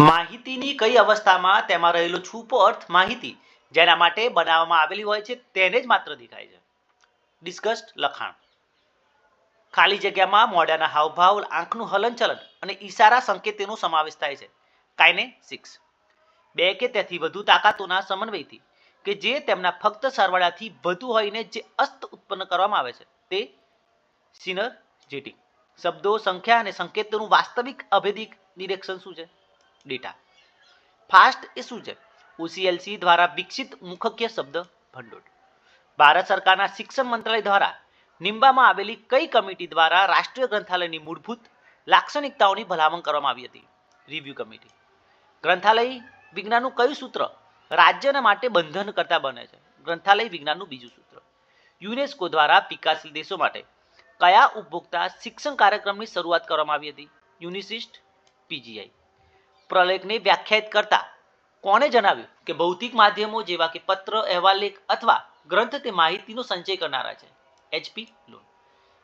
માહિતીની કઈ અવસ્થામાં તેમાં રહેલો છૂપો અર્થ માહિતી જેના માટે બનાવવામાં આવેલી હોય છે તેને જ માત્ર દેખાય છે. ડિસ્કસ્ડ લખાણ. ખાલી જગ્યામાં મોઢાના હાવભાવ, આંખનું હલનચલન અને ઈશારા સંકેતોનો સમાવેશ થાય છે. કાઇનેસિક્સ. બે કે તેથી વધુ તાકાતોના સમન્વયથી કે જે તેમના ફક્ત સરવાળાથી વધુ હોઈને જે અસ્ત ઉત્પન્ન કરવામાં આવે છે તે સિનર્જેટિક. શબ્દો, સંખ્યા અને સંકેતોનું વાસ્તવિક અભેદિક નિરીક્ષણ શું છે? ડેટા ફાસ્ટ એ શું છે? ઓસીએલસી દ્વારા વિકસિત મુખક્ય શબ્દ ભંડોળ. ભારત સરકારના શિક્ષણ મંત્રાલય દ્વારા નિમ્બામાં આવેલી કઈ કમિટી દ્વારા રાષ્ટ્રીય ગ્રંથાલયની મૂળભૂત લાક્ષણિકતાઓની ભલામણ કરવામાં આવી હતી? રિવ્યુ કમિટી ગ્રંથાલય વિજ્ઞાનનું કયું સૂત્ર રાજ્યના માટે બંધન કરતા બને છે? ગ્રંથાલય વિજ્ઞાનનું બીજું સૂત્ર. યુનેસ્કો દ્વારા વિકાસશીલ દેશો માટે કયા ઉપભોક્તા શિક્ષણ કાર્યક્રમની શરૂઆત કરવામાં આવી હતી? યુનિસિસ્ટ પીજીઆઈ પ્રલેખને વ્યાખ્યાયિત કરતા કોણે જણાવ્યું કે ભૌતિક માધ્યમો જેવા કે પત્ર અહેવાલેખ અથવા ગ્રંથ તે માહિતીનો સંચય કરનારા છે? HP Luhn.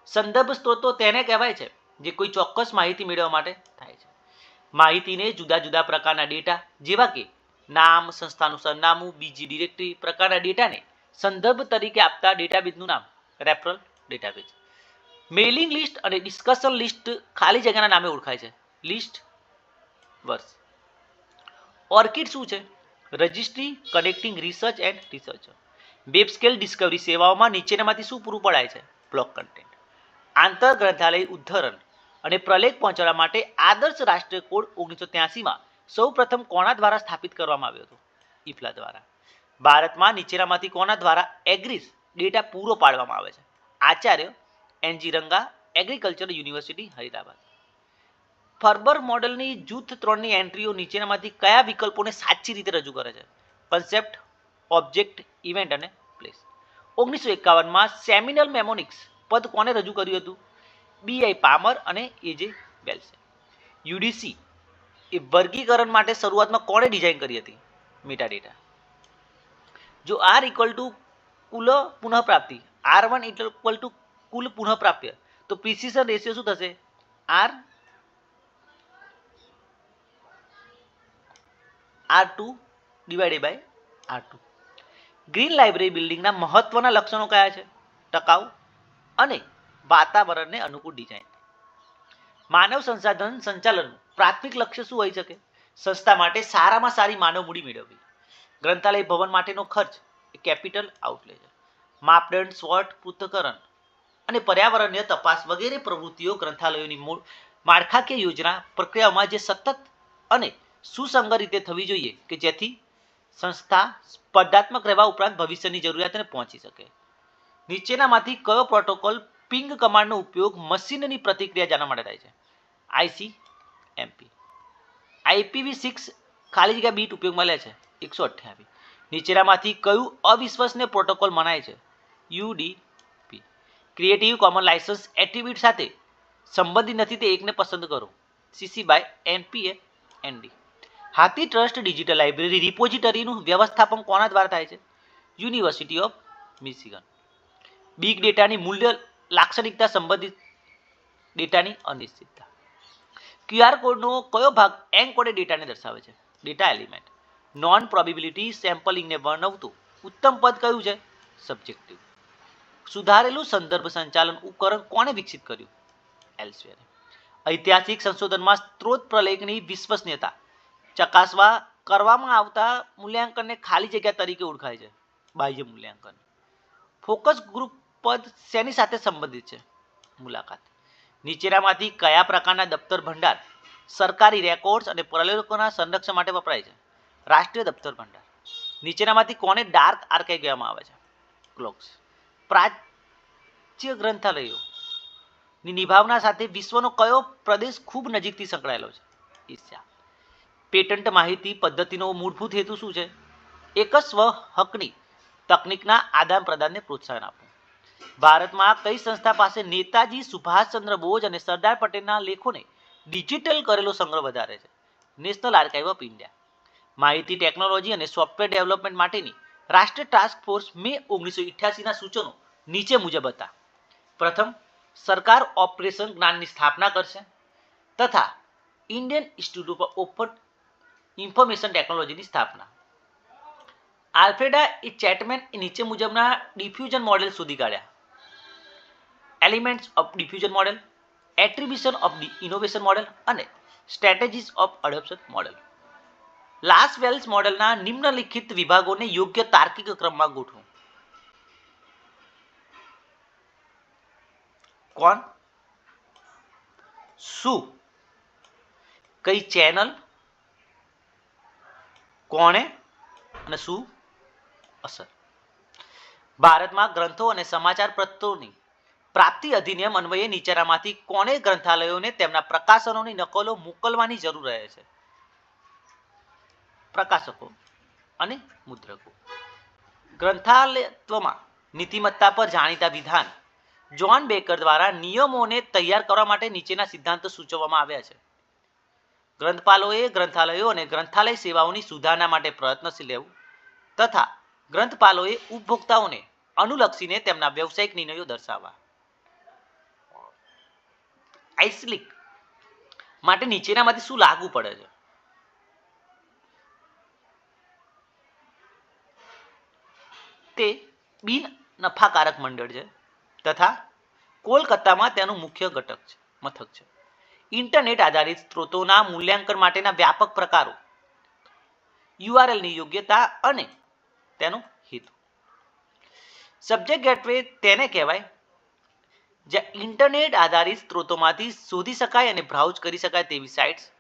સંદર્ભ સ્ત્રોતો તેને કહેવાય છે જે કોઈ ચોક્કસ માહિતી મેળવવા માટે થાય છે. માહિતીને જુદા જુદા પ્રકારના ડેટા જેવા કે નામ, સંસ્થાનું સરનામું, બીજી ડિરેક્ટરી પ્રકારના ડેટાને સંદર્ભ તરીકે આપતા ડેટાબેઝનું નામ, રેફરલ ડેટાબેઝ. મેઇલિંગ લિસ્ટ અને ડિસ્કશન લિસ્ટ ખાલી જગ્યાના નામે ઓળખાય છે. લિસ્ટ વર્ષ. ઓર્કિડ શું છે? Registry connecting research and research web scale discovery સેવાઓમાં નીચેનામાંથી શું પૂરું પડાય છે? બ્લોક કન્ટેન્ટ આંતર ગ્રંથાલય ઉદ્ધરણ અને પ્રલેખ પહોંચાડવા માટે આદર્શ રાષ્ટ્રીય કોડ ઓગણીસો ત્યાસીમાં સૌ પ્રથમ કોના દ્વારા સ્થાપિત કરવામાં આવ્યો હતો? ઇફલા દ્વારા. ભારતમાં નીચેનામાંથી કોના દ્વારા એગ્રીસ ડેટા પૂરો પાડવામાં આવે છે? Acharya NG Ranga agriculture university Hyderabad. FRBR મોડલની જૂથ ત્રણની એન્ટ્રીઓ નીચેનામાંથી કયા વિકલ્પોને સાચી રીતે રજૂ કરે છે? કન્સેપ્ટ ઓબ્જેક્ટ ઇવેન્ટ અને પ્લેસ ઓગણીસો એકાવનમાં સેમિનલ મેમોનિક્સ પદ કોને રજૂ કર્યું હતું? બીઆઈ પામર અને એજે બેલ્સે યુડીસી એ વર્ગીકરણ માટે શરૂઆતમાં કોણે ડિઝાઇન કરી હતી? મેટાડેટા જો આર ઇક્વલ ટુ કુલ પુનઃપ્રાપ્તિ આર વન ઇક્વલ ટુ કુલ પુનઃપ્રાપ્ય, તો પ્રિસિઝન રેશિયો શું થશે? R R two divided by R two green library બિલ્ડિંગના મહત્વના લક્ષણો કયા છે? ટકાઉ અને વાતાવરણને અનુકૂળ ડિઝાઇન માનવ સંસાધન સંચાલનનું પ્રાથમિક લક્ષ્ય શું હોઈ શકે? સંસ્થા માટે સારામાં સારી માનવ મૂડી મેળવવી. ગ્રંથાલય ભવન માટેનો ખર્ચ એ કેપિટલ આઉટલે છે. માપદંડ સ્વટ પૃથ્થકરણ અને પર્યાવરણીય તપાસ વગેરે પ્રવૃત્તિઓ ગ્રંથાલયોની મૂળ માળખાકીય યોજના પ્રક્રિયાઓમાં જે સતત અને સુસંગત રીતે થવી જોઈએ કે જેથી સંસ્થા સ્પર્ધાત્મક રહેવા ઉપરાંત ભવિષ્યની જરૂરિયાતને પહોંચી શકે. નીચેનામાંથી કયો પ્રોટોકોલ પિંગ કમાન્ડનો ઉપયોગ મશીનની પ્રતિક્રિયા જાણવા માટે થાય છે? આઈસી એમપી આઈપીવી સિક્સ ખાલી જગ્યા બીટ ઉપયોગમાં લે છે, એકસો અઠ્યાવીસ નીચેનામાંથી કયું અવિશ્વસનીય પ્રોટોકોલ મનાય છે? UDP creative common license attribute સાથે સંબંધિત નથી તે એકને પસંદ કરો. CC by NPA ND HathiTrust digital library રિપોઝિટરીનું વ્યવસ્થાપન કોના દ્વારા થાય છે? યુનિવર્સિટી ઓફ મિશિગન બિગ ડેટાની મૂલ્ય લાક્ષણિકતા સંબંધિત ડેટાની અનિશ્ચિતતા. ક્યુઆર કોડનો કયો ભાગ એન્કોડે ડેટાને દર્શાવે છે? ડેટા એલિમેન્ટ નોન પ્રોબેબિલિટી સેમ્પલિંગને વર્ણવતું ઉત્તમ પદ કયું છે? સબ્જેક્ટિવ સુધારેલું સંદર્ભ સંચાલન ઉપકરણ કોણે વિકસિત કર્યું? એલ્સવેર ઐતિહાસિક સંશોધનમાં સ્ત્રોત પ્રલેખની વિશ્વસનીયતા. ચકાસવા કરવામાં આવતા મૂલ્યાંકનને ખાલી જગ્યા તરીકે ઓળખાય છે, બાહ્ય મૂલ્યાંકન. ફોકસ ગ્રુપ પદ શેની સાથે સંબંધિત છે? મુલાકાત. નીચેનામાંથી કયા પ્રકારના દફતર ભંડાર? સરકારી રેકોર્ડ્સ અને પ્રલેખોના સંરક્ષણ માટે વપરાય છે? રાષ્ટ્રીય દફતર ભંડાર. નીચેનામાંથી કોને ડાર્ક આર્કાઇવ કહેવામાં આવે છે? ક્લોક્સ. પ્રાચ્ય ગ્રંથાલયો. ની નિભાવના સાથે વિશ્વનો કયો પ્રદેશ ખૂબ નજીકથી સંકળાયેલો છે? એશિયા. પેટન્ટ માહિતી પદ્ધતિનો મૂળભૂત હેતુ શું છે? એક સ્વ હકની તકનિકના આદાન પ્રદાનને પ્રોત્સાહન આપવું. ભારતમાં કઈ સંસ્થા પાસે નેતાજી સુભાષચંદ્ર બોઝ અને સરદાર પટેલના લેખોને ડિજિટલ કરેલો સંગ્રહ વધારે છે? National archive of India. માહિતી ટેકનોલોજી અને સોફ્ટવેર ડેવલપમેન્ટ માટેની રાષ્ટ્રીય ટાસ્ક ફોર્સ મે ઓગણીસો ઇઠ્યાસીના સૂચનો નીચે મુજબ હતા. પ્રથમ, સરકાર ઓપરેશન જ્ઞાનની સ્થાપના કરશે તથા Indian institute of open information ટેકનોલોજીની સ્થાપના. આલ્ફ્રેડા એ ચેટમેન એ નીચે મુજબના ડિફ્યુઝન મોડેલ શોધી કાઢ્યા. Elements of diffusion model, attribution of innovation model અને strategies of adoption model. Lasswell's મોડેલના નિમ્નલિખિત વિભાગોને યોગ્ય તાર્કિક ક્રમમાં ગોઠવો. કોણ? શું? કઈ ચેનલ? કોણે અને શું અસર? ભારતમાં ગ્રંથો અને સમાચાર પત્રોની પ્રાપ્તિ અધિનિયમ અન્વયે નીચેનામાંથી કોને ગ્રંથાલયોને તેમના પ્રકાશનોની નકલો મોકલવાની જરૂર રહે છે? પ્રકાશકો અને મુદ્રકો. ગ્રંથાલયત્વમાં નીતિમત્તા પર જાણીતા વિધાન જ્હોન બેકર દ્વારા નિયમોને તૈયાર કરવા માટે નીચેના સિદ્ધાંતો સૂચવવામાં આવ્યા છે. ગ્રંથપાલોએ ગ્રંથાલયો અને ગ્રંથાલય સેવાઓની સુધારણા માટે પ્રયત્નશીલ રહેવું તથા ગ્રંથપાલોએ ઉપભોક્તાઓને અનુલક્ષીને તેમના વ્યવસાયિક નિર્ણયો દર્શાવવા. આઇસલિક માટે નીચેનામાંથી શું લાગુ પડે છે? તે બિન નફાકારક મંડળ છે તથા કોલકાતામાં તેનું મુખ્ય ઘટક છે, મથક છે. ઇન્ટરનેટ આધારિત સ્ત્રોતોના મૂલ્યાંકન માટેના વ્યાપક પ્રકારો, યુઆરએલની યોગ્યતા અને તેનો હેતુ. સબ્જેક્ટ ગેટવે તેને કહેવાય જ્યાં ઇન્ટરનેટ આધારિત સ્ત્રોતોમાંથી શોધી શકાય અને બ્રાઉઝ કરી શકાય તેવી સાઇટ્સ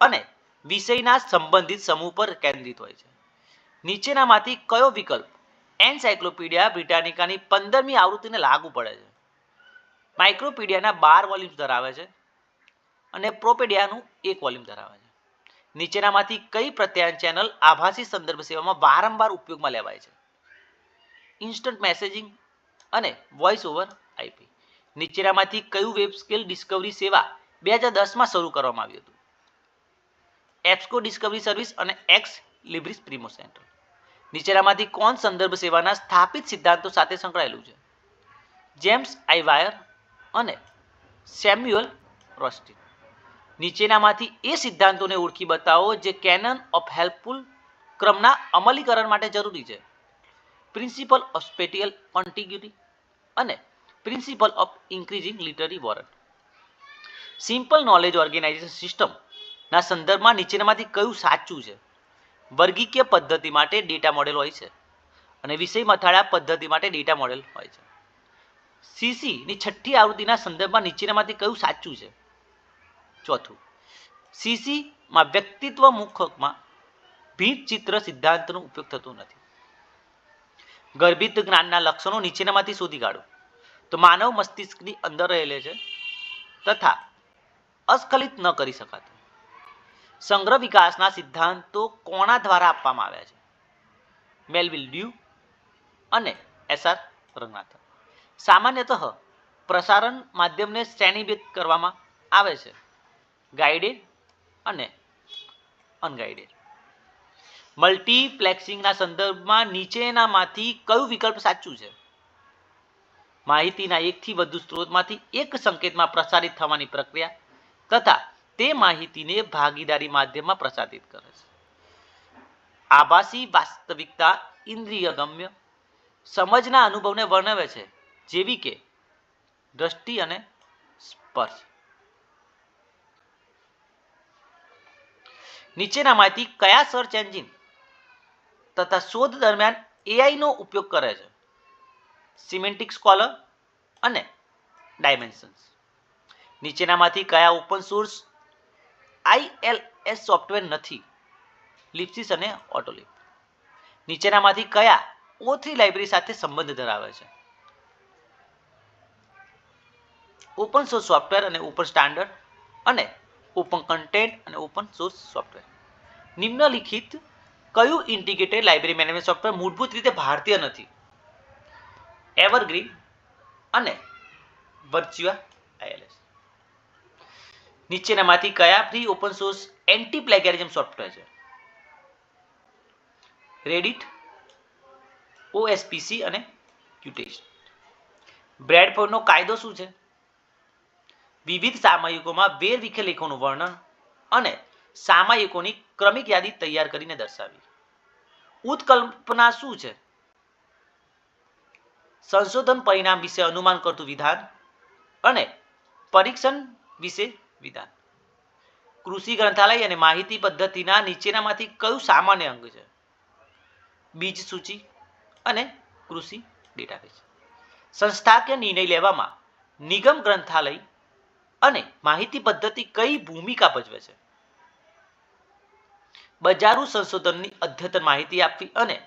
અને વિષયના સંબંધિત સમૂહ પર કેન્દ્રિત હોય છે. નીચેનામાંથી કયો વિકલ્પ એનસાયક્લોપીડિયા બ્રિટાનિકાની પંદરમી આવૃત્તિને લાગુ પડે છે? માઇક્રોપીડિયાના બાર વોલ્યુમ્સ ધરાવે છે. અને પ્રોપેડિયાનું એક વોલ્યુમ ધરાવે છે. નીચેનામાંથી કઈ પ્રત્યાયન ચેનલ આભાસી સંદર્ભ સેવામાં વારંવાર ઉપયોગમાં લેવાય છે? ઇન્સ્ટન્ટ મેસેજિંગ અને વોઇસ ઓવર આઈપી નીચેનામાંથી કયું વેબ સ્કેલ ડિસ્કવરી સેવા બે હજાર દસમાં શરૂ કરવામાં આવ્યું હતું? એપ્સકો ડિસ્કવરી સર્વિસ અને એક્સ લિબ્રિસ પ્રિમો સેન્ટર. નીચેનામાંથી કોણ સંદર્ભ સેવાના સ્થાપિત સિદ્ધાંતો સાથે સંકળાયેલું છે? જેમ્સ આઈવાયર અને સેમ્યુઅલ રોસ્ટિન. નીચેનામાંથી એ સિદ્ધાંતોને ઓળખી બતાવો જે કેનન ઓફ હેલ્પફુલ ક્રમના અમલીકરણ માટે જરૂરી છે. પ્રિન્સિપલ ઓફ સ્પેટિયલ કોન્ટિગ્યુટી અને principle of increasing literary warrant. Simple knowledge organization સિસ્ટમના સંદર્ભમાં નીચેનામાંથી કયું સાચું છે? વર્ગીકીય પદ્ધતિ માટે ડેટા મોડેલ હોય છે અને વિષય મથાળા પદ્ધતિ માટે ડેટા મોડેલ હોય છે. સીસીની છઠ્ઠી આવૃત્તિના સંદર્ભમાં નીચેનામાંથી કયું સાચું છે? ચોથું. સીસીમાં વ્યક્તિત્વ મુખકમાં ભીંત ચિત્ર સિદ્ધાંતનો ઉપયોગ થતો નથી. ગર્ભિત જ્ઞાનના લક્ષણો નીચેનામાંથી શોધી કાઢો. તો માનવ મસ્તિષ્કની અંદર રહેલે છે તથા અસ્ખલિત ન કરી શકાતું. સંગ્રહ વિકાસના સિદ્ધાંતો કોણા દ્વારા આપવામાં આવ્યા છે? મેલવિલ ડ્યુ અને એસઆર રંગનાથન. સામાન્યતઃ પ્રસારણ માધ્યમને શ્રેણીબદ્ધ કરવામાં આવે છે. ગાઈડેડ અને અનગાઈડેડ મલ્ટીપ્લેક્સિંગના સંદર્ભમાં નીચેનામાંથી કયું વિકલ્પ સાચું છે? માહિતીના એકથી વધુ સ્ત્રોતમાંથી એક સંકેતમાં પ્રસારિત થવાની પ્રક્રિયા તથા તે માહિતીને ભાગીદારી માધ્યમમાં પ્રસારિત કરે છે. આભાસી વાસ્તવિકતા ઇન્દ્રિયગમ્ય સમજના અનુભવને વર્ણવે છે જેવી કે દ્રષ્ટિ અને સ્પર્શ. નીચેનામાંથી કયા સર્ચ એન્જિન તથા શોધ દરમિયાન એઆઈનો ઉપયોગ કરે છે? સિમેન્ટિક સ્કોલર અને ડાયમેન્શન્સ નીચેનામાંથી કયા ઓપન સોર્સ આઈએલએસ સોફ્ટવેર નથી? લિપ્સિસ અને ઓટોલિપ નીચેનામાંથી કયા ઓ લાઇબ્રેરી સાથે સંબંધ ધરાવે છે? ઓપન સોર્સ સોફ્ટવેર અને ઓપન સ્ટાન્ડર્ડ અને ઓપન કન્ટેન્ટ અને ઓપન સોર્સ સોફ્ટવેર નિમ્નલિખિત કયું ઇન્ટિગ્રેટેડ લાઇબ્રેરી મેનેજમેન્ટ સોફ્ટવેર મૂળભૂત રીતે ભારતીય નથી? એવરગ્રીન અને વર્ચ્યુઆ આઈએલએસ. નીચેનામાંથી કયા free open source anti plagiarism software છે? રેડિટ, ઓએસપીસી અને ક્યુટેસ્ટ બ્રેડફોર્ડનો કાયદો શું છે? વિવિધ સામયિકોમાં વેરવિખેર લેખોનું વર્ણન અને સામયિકોની ક્રમિક યાદી તૈયાર કરીને દર્શાવી. ઉત્કલ્પના શું છે? સંશોધન પરિણામ વિશે અનુમાન કરતું વિધાન અને પરીક્ષણ વિશે વિધાન. કૃષિ ગ્રંથાલય અને માહિતી પદ્ધતિના નીચેનામાંથી કયું સામાન્ય અંગ છે? બીજ સૂચિ અને કૃષિ ડેટાબેઝ સંસ્થાકીય નિર્ણય લેવામાં નિગમ ગ્રંથાલય અને માહિતી પદ્ધતિ કઈ ભૂમિકા ભજવે છે? બજારું સંશોધનની અદ્યતન માહિતી આપવી અને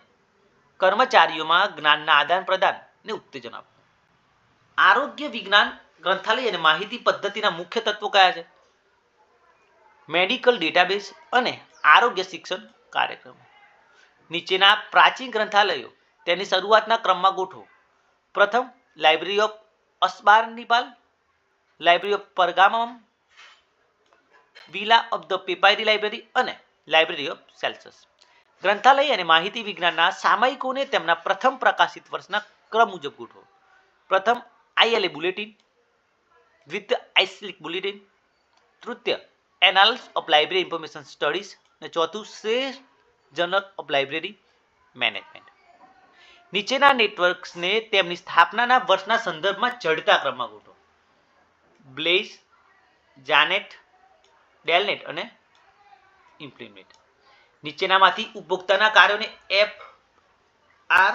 કર્મચારીઓમાં જ્ઞાનના આદાન પ્રદાનને ઉત્તેજન આપવું. આરોગ્ય વિજ્ઞાન ગ્રંથાલય અને માહિતી પદ્ધતિના મુખ્ય તત્વો કયા છે? મેડિકલ ડેટાબેઝ અને આરોગ્ય શિક્ષણ કાર્યક્રમો. નીચેના પ્રાચીન ગ્રંથાલયો તેની શરૂઆતના ક્રમમાં ગોઠવો. પ્રથમ, library of Ashurbanipal library of Pergamum, villa of the papyri library અને લાઇબ્રેરી ઓફ સેલ્સસ ગ્રંથાલય અને માહિતી વિજ્ઞાનના સામયિકોને તેમના પ્રથમ પ્રકાશિત વર્ષના ક્રમ મુજબ ગોઠવો. પ્રથમ આઈએલએ બુલેટિન દ્વિતીય આઇસલિક બુલેટિન તૃતીય annals of library information studies અને ચોથું શ્રેષ્ઠ જર્નલ ઓફ લાઇબ્રેરી મેનેજમેન્ટ નીચેના નેટવર્ક્સને તેમની સ્થાપનાના વર્ષના સંદર્ભમાં ચડતા ક્રમમાં ગોઠવો. બ્લેઝ જાનેટ ડેલનેટ અને ઇમ્પ્લિમેન્ટ નીચેનામાંથી ઉપભોક્તાના કાર્યોને એફ આર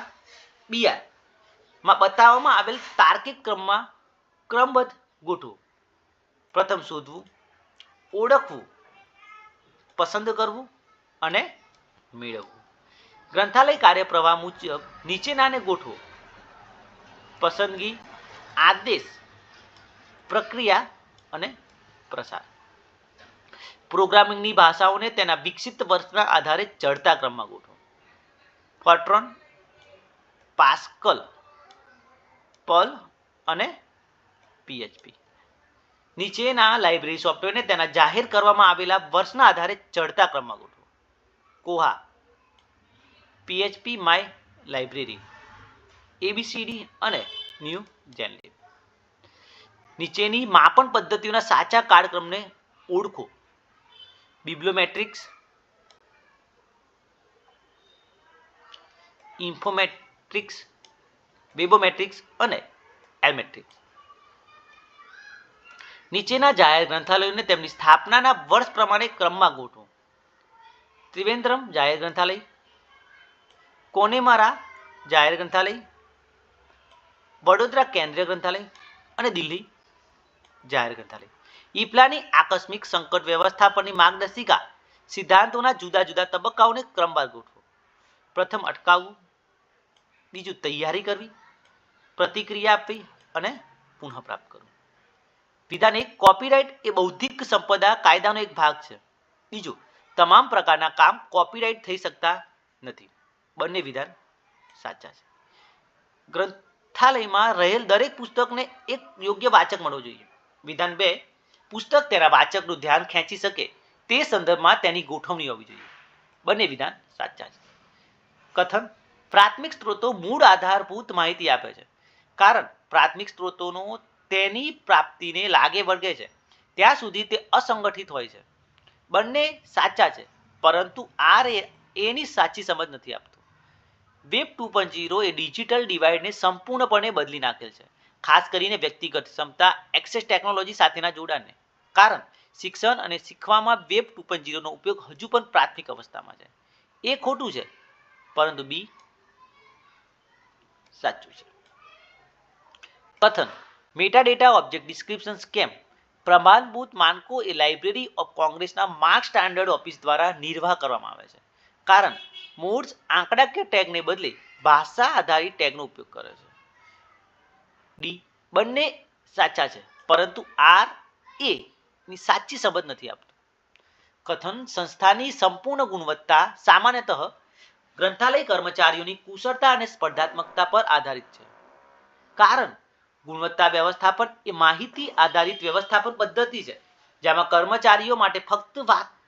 બીઆરમાં બતાવવામાં આવેલ તાર્કિક ક્રમમાં ક્રમબદ્ધ ગોઠવો. પ્રથમ શોધવું, ઓળખવું, પસંદ કરવું અને મેળવવું. ગ્રંથાલય કાર્યપ્રવાહ મુજબ નીચેનાને ગોઠવો. પસંદગી, આદેશ, પ્રક્રિયા અને પ્રસાર. પ્રોગ્રામિંગની ભાષાઓને તેના વિકસિત વર્ષના આધારે ચડતા ક્રમમાં ગોઠવો. ફોર્ટ્રોન પાસ્કલ પલ અને પીએચપી નીચેના લાઇબ્રેરી સોફ્ટવેરને તેના જાહેર કરવામાં આવેલા વર્ષના આધારે ચડતા ક્રમમાં ગોઠવો. Koha PHP my library ABCD અને ન્યૂ જેનલિબ નીચેની માપન પદ્ધતિઓના સાચા કાળક્રમને ઓળખો. બિબ્લોમેટ્રિક્સ ઇન્ફોમેટ્રિક્સ વેબોમેટ્રિક્સ અને એલમેટ્રિક્સ નીચેના જાહેર ગ્રંથાલયોને તેમની સ્થાપનાના વર્ષ પ્રમાણે ક્રમમાં ગોઠવો. ત્રિવેન્દ્રમ જાહેર ગ્રંથાલય, કોનેમારા જાહેર ગ્રંથાલય, વડોદરા કેન્દ્રીય ગ્રંથાલય અને દિલ્હી જાહેર ગ્રંથાલય. ઈપલાની આકસ્મિક સંકટ વ્યવસ્થાપનની માર્ગદર્શિકા સિદ્ધાંતોના જુદા જુદા તબક્કાઓને ક્રમવાર ગોઠવો. પ્રથમ અટકાવવું, બીજું તૈયારી કરવી, પ્રતિક્રિયા આપવી અને પુનઃપ્રાપ્ત કરવું. વિધાન એક કોપીરાઇટ એ બૌદ્ધિક સંપદા કાયદાનો એક ભાગ છે. બીજું, તમામ પ્રકારના કામ કોપીરાઇટ થઈ શકતા નથી. બંને વિધાન સાચા છે. ગ્રંથાલયમાં રહેલ દરેક પુસ્તકને એક યોગ્ય વાચક મળવો જોઈએ. વિધાન બે પુસ્તક તેના વાચકનું ધ્યાન ખેંચી શકે તે સંદર્ભમાં તેની ગોઠવણી હોવી જોઈએ. બંને વિધાન સાચા છે. કથન પ્રાથમિક સ્ત્રોતો મૂળ આધારભૂત માહિતી આપે છે. કારણ પ્રાથમિક સ્ત્રોતોનો તેની પ્રાપ્તિને લાગે વળગે છે. ત્યાં સુધી તે અસંગઠિત હોય છે. બંને સાચા છે, પરંતુ આર એની સાચી સમજ નથી આપતું. વેબ ટુ પોઈન્ટ જીરો એ ડિજિટલ ડિવાઇડને સંપૂર્ણપણે બદલી નાખેલ છે. ખાસ કરીને વ્યક્તિગત ક્ષમતા, એક્સેસ ટેકનોલોજી સાથેના જોડાણને. કારણ શિક્ષણ અને શીખવામાં વેબ ટુ પોઈન્ટ ઉપયોગ હજુ પણ પ્રાથમિક અવસ્થામાં છે. એ ખોટું છે, પરંતુ બી સાચું છે. કથન મેટાડેટા ઓબ્જેક્ટ ડિસ્ક્રિપ્શન સ્કેમ પ્રમાણભૂત માનકો એ લાઇબ્રેરી ઓફ કોંગ્રેસના માર્ક સ્ટાન્ડર્ડ ઓફિસ દ્વારા નિર્વાહ કરવામાં આવે છે. કારણ મૂળ્સ આંકડાકીય ટેગને બદલે ભાષા આધારિત ટેગનો ઉપયોગ કરે છે. ડી, બંને સાચા છે, પરંતુ આર એ ની સાચી સમજ નથી આપતું. કથન સંસ્થાની સંપૂર્ણ ગુણવત્તા સામાન્યતઃ ગ્રંથાલય કર્મચારીઓની કુશળતા અને સ્પર્ધાત્મકતા પર આધારિત છે. કારણ ગુણવત્તા વ્યવસ્થાપન એ માહિતી આધારિત વ્યવસ્થાપન પદ્ધતિ છે, જેમાં કર્મચારીઓ માટે ફક્ત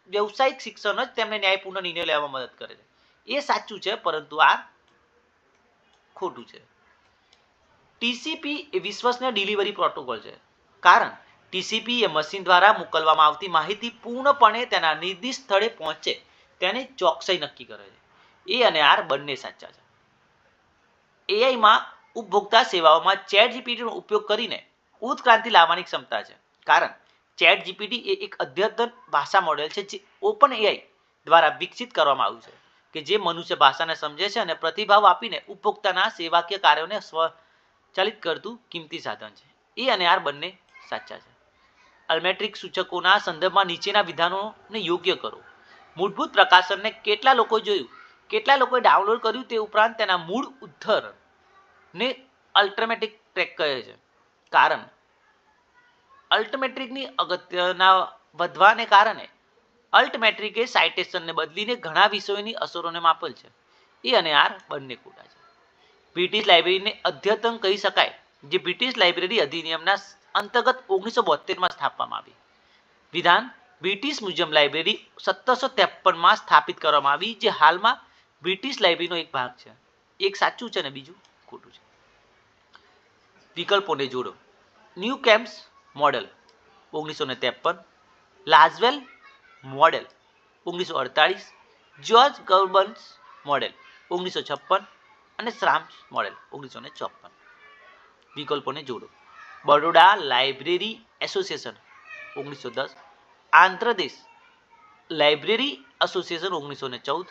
વ્યવસાયિક શિક્ષણ જ તેમને ન્યાયપૂર્ણ નિર્ણય લેવામાં મદદ કરે છે. એ સાચું છે, પરંતુ આ ખોટું છે. ટીસીપી એ વિશ્વસનીય ડિલિવરી પ્રોટોકોલ છે. કારણ ટીસીપી એ મશીન દ્વારા મોકલવામાં આવતી માહિતી પૂર્ણપણે તેના નિર્દિષ્ટ સ્થળે પહોંચે. તેની ચોકસાઈ નક્કી કરે છે. એ અને આર બંને સાચા છે. એઆઈમાં ઉપભોક્તા સેવાઓમાં ચેટ જીપીટીનો ઉપયોગ કરીને ઉત્ક્રાંતિ લાવવાની ક્ષમતા છે. કારણ ચેટ જીપીટી એ એક અદ્યતન ભાષા મોડેલ છે જે ઓપન એઆઈ દ્વારા વિકસિત કરવામાં આવ્યું છે, કે જે મનુષ્ય ભાષાને સમજે છે અને પ્રતિભાવ આપીને ઉપભોક્તાના સેવાકીય કાર્યોને સ્વચાલિત કરતું કિંમતી સાધન છે. એ અને આર બંને સાચા છે. અલ્મેટ્રિક સૂચકોના સંદર્ભમાં નીચેના વિધાનોને યોગ્ય કરો. મૂળભૂત પ્રકાશનને કેટલા લોકો જોયું, કેટલા લોકોએ ડાઉનલોડ કર્યું તે ઉપરાંત તેના મૂળ ઉદ્ધરને અલ્ટ્રામેટ્રિક ટ્રેક કહે છે. કારણ અલ્ટમેટ્રિકની અગત્યના વધવાને કારણે અલ્ટમેટ્રિકે સાઇટેશનને બદલીને ઘણા વિષયોની અસરોને માપેલ છે. એ અને આર બંને ખોટા છે. બ્રિટિશ લાઇબ્રેરીને અદ્યતન કહી શકાય, જે બ્રિટિશ લાઇબ્રેરી અધિનિયમના અંતર્ગત ઓગણીસો બોતેરમાં સ્થાપવામાં આવી. વિધાન, બ્રિટિશ મ્યુઝિયમ લાઇબ્રેરી સત્તરસો ત્રેપનમાં સ્થાપિત કરવામાં આવી, જે હાલમાં બ્રિટિશ લાઇબ્રેરીનો એક ભાગ છે. એક સાચું છે ને બીજું ખોટું છે. વિકલ્પોને જોડો. ન્યૂ કેમ્પ્સ મોડેલ, ઓગણીસો ને ત્રેપન. લાઝવેલ મોડેલ, ઓગણીસો અડતાળીસ. જ્યોર્જ ગર્બન્સ મોડેલ, ઓગણીસો છપ્પન. અને શ્રામ્સ મોડેલ, ઓગણીસો ને ચોપન વિકલ્પોને જોડો. બરોડા લાઇબ્રેરી એસોસિએશન, ઓગણીસો દસ. આંધ્રદેશ લાઇબ્રેરી એસોસિએશન, ઓગણીસો ને ચૌદ.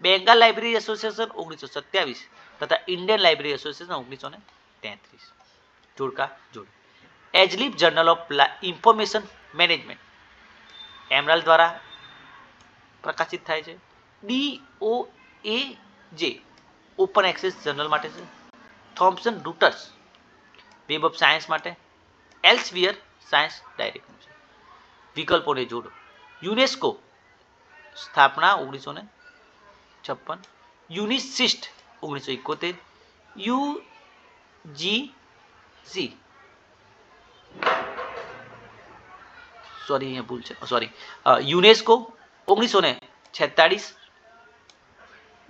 બેંગાલ લાઇબ્રેરી એસોસિએશન, ઓગણીસો સત્યાવીસ. તથા ઇન્ડિયન લાઇબ્રેરી એસોસિએશન, ઓગણીસો ને તેત્રીસ. જોડકા, જોડ. Aslib journal of information management, Emerald દ્વારા પ્રકાશિત થાય છે. ડી ઓ એ જે ઓપન એક્સેસ જર્નલ માટે છે. Thomson Reuters web of science માટે. એલ્સવિયર સાયન્સ ડાયરેક્ટનું છે. વિકલ્પોને જોડો. યુનેસ્કો સ્થાપના ઓગણીસો ને છપ્પન. યુનિસિસ્ટ ઓગણીસો એકોતેર. યુ જી સી સોરી અહીંયા ભૂલ છે. સોરી યુનેસ્કો ઓગણીસો ને છેતાળીસ.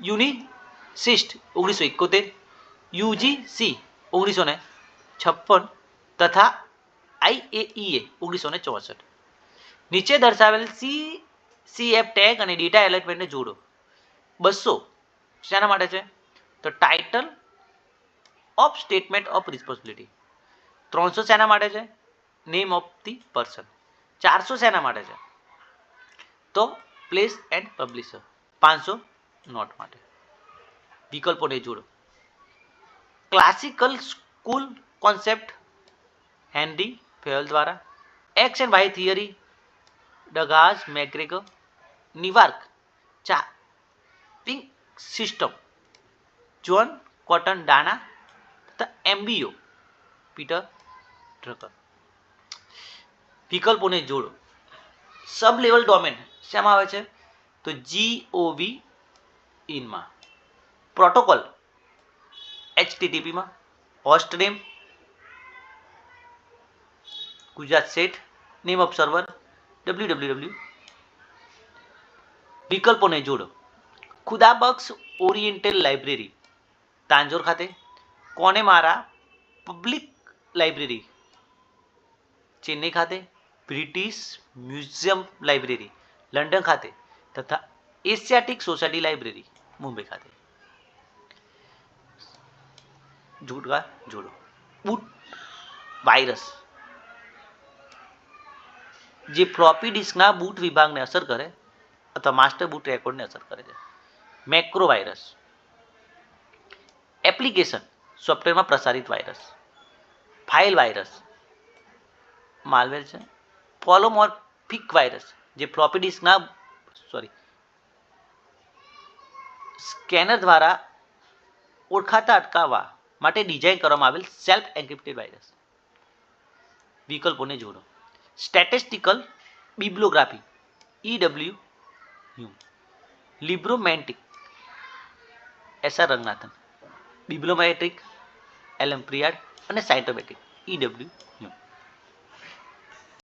યુનિસિસ્ટ ઓગણીસો એકોતેર. યુજીસી ઓગણીસો ને છપ્પન તથા આઈએઈએ ઓગણીસો ને ચોસઠ. નીચે દર્શાવેલ સી સીએફ ટેગ અને ડેટા એલર્ટમેન્ટને જોડો. બસો શેના માટે છે? તો title of statement of responsibility. ત્રણસો શેના માટે છે? Name of the person. ચારસો શેના માટે છે? તો પ્લેસ એન્ડ પબ્લિશર. પાંચસો નોટ માટે. વિકલ્પોને જોડો. Classical school concept Henri Fayol દ્વારા. X and Y theory Douglas McGregor નિવાર્ક ચા pink system John Cotton Dana તથા એમબીઓ પીટર ડ્રકર વિકલ્પોને જોડો. સબ લેવલ ડોમેન શેમાં આવે છે? તો જીઓવી ઇનમાં protocol એચટીટીપીમાં host name Gujarat set name of server W W W વિકલ્પોને જોડો. ખુદાબક્ષ ઓરિએન્ટલ લાઇબ્રેરી, તાંજોર ખાતે, કોને મારા પબ્લિક લાઇબ્રેરી, ચેન્નઈ ખાતે, બ્રિટિશ મ્યુઝિયમ લાઇબ્રેરી, લંડન ખાતે તથા એશિયાટિક સોસાયટી લાઇબ્રેરી, મુંબઈ ખાતે. જોડવા જોડો. Boot, virus. જે ફ્લોપી ડિસ્કના બૂટ વિભાગને અસર કરે, અથવા માસ્ટર બૂટ રેકોર્ડને અસર કરે છે. મેક્રો વાયરસ એપ્લિકેશન સોફ્ટવેરમાં પ્રસારિત વાયરસ ફાઇલ વાયરસ માલવેર છે. પોલોમોર્ફિક વાયરસ જે ફ્લોપી ડિસ્કના સોરી સ્કેનર દ્વારા ઓળખાતા અટકાવવા માટે ડિઝાઇન કરવામાં આવેલ સેલ્ફ એન્ક્રિપ્ટેડ વાયરસ વિકલ્પોને જોડો. Statistical bibliography EW U librametric SR Ranganathan bibliometric LM Pritchard અને સાયન્ટોમેટ્રિક ઈડબ્લ્યુ યુ